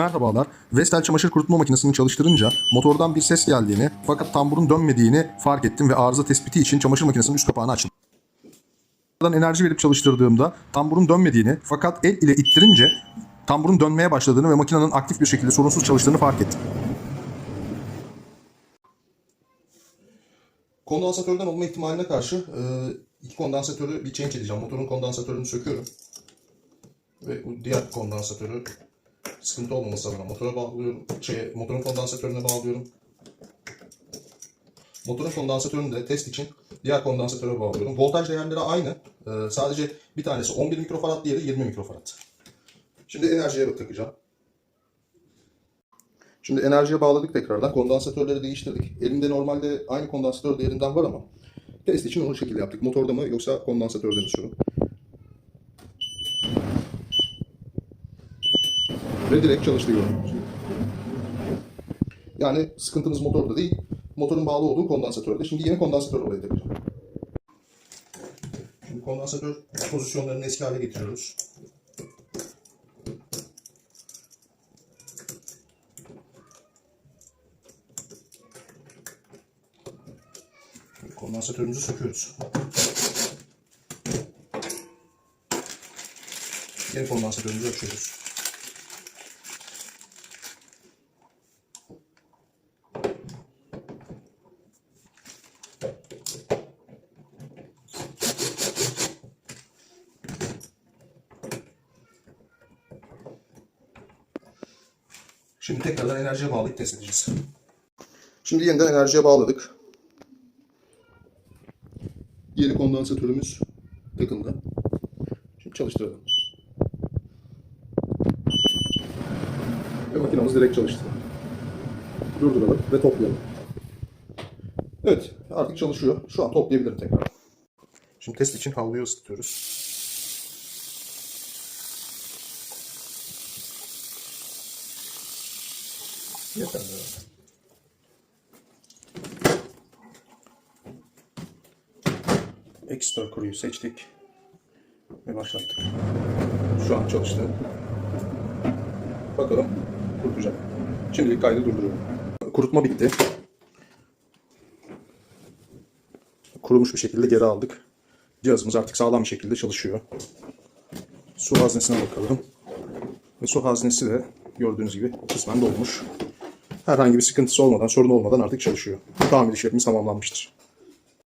Merhabalar. Vestel çamaşır kurutma makinesini çalıştırınca motordan bir ses geldiğini fakat tamburun dönmediğini fark ettim ve arıza tespiti için çamaşır makinesinin üst kapağını açtım. enerji verip çalıştırdığımda tamburun dönmediğini fakat el ile ittirince tamburun dönmeye başladığını ve makinenin aktif bir şekilde sorunsuz çalıştığını fark ettim. Kondansatörden olma ihtimaline karşı e, iki kondansatörü bir change edeceğim. Motorun kondansatörünü söküyorum. Ve diğer kondansatörü sıkıntı olmaması adına motora bağlıyorum. Şey, motorun kondansatörüne bağlıyorum. Motorun kondansatörünü de test için diğer kondansatöre bağlıyorum. Voltaj değerleri aynı. Ee, sadece bir tanesi 11 mikrofarad, diğeri 20 mikrofarad. Şimdi enerjiye takacağım. Şimdi enerjiye bağladık tekrardan. Kondansatörleri değiştirdik. Elimde normalde aynı kondansatör değerinden var ama test için onu şekilde yaptık. Motorda mı yoksa kondansatörde mi sorun? Ve direkt çalıştı gibi. Yani sıkıntımız motorda değil, motorun bağlı olduğu kondansatörde. Şimdi yeni kondansatör oraya takacağım. Şimdi kondansatör pozisyonlarını eski hale getiriyoruz. Kondansatörümüzü söküyoruz. Yeni kondansatörümüzü açıyoruz. Şimdi tekrardan enerjiye bağlayıp test edeceğiz. Şimdi yeniden enerjiye bağladık. Yeni kondansatörümüz takıldı. Şimdi çalıştıralım. Ve makinamız direkt çalıştı. Durduralım ve toplayalım. Evet artık çalışıyor. Şu an toplayabilirim tekrar. Şimdi test için havluyu ısıtıyoruz. Herhalde. Ekstra kuruyu seçtik ve başlattık. Şu an çalıştı. Bakalım kurutacak. Şimdilik kaydı durduruyorum. Kurutma bitti. Kurumuş bir şekilde geri aldık. Cihazımız artık sağlam bir şekilde çalışıyor. Su haznesine bakalım. Ve su haznesi de gördüğünüz gibi kısmen dolmuş. Herhangi bir sıkıntısı olmadan, sorun olmadan artık çalışıyor. Tamir işlemimiz tamamlanmıştır.